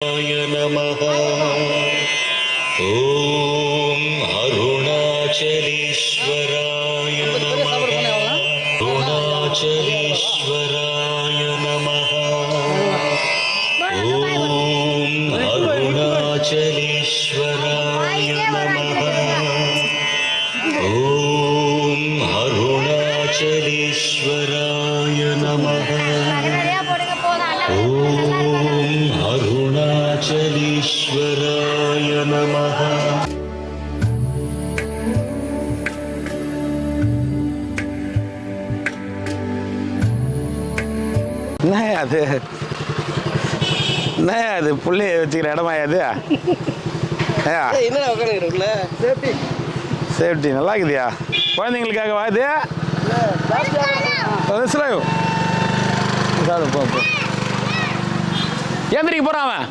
நமக ஓம் அருணாச்சலீஸ்வராய நம அருணாச்சலீஸ்வராய நம ஓம் அருணாச்சலீஸ்வராய நம ஓம் அருணாச்சலீஸ்வராய நம ஓம் என்ன அது? என்ன அது? புள்ளைய வச்சுக்கிற இடமா அது? என்ன சேஃப்டி நல்லா இருக்குதியா? குழந்தைங்களுக்காக வாது சாதம் போ. எந்திரிக்கு போறான் அவன்.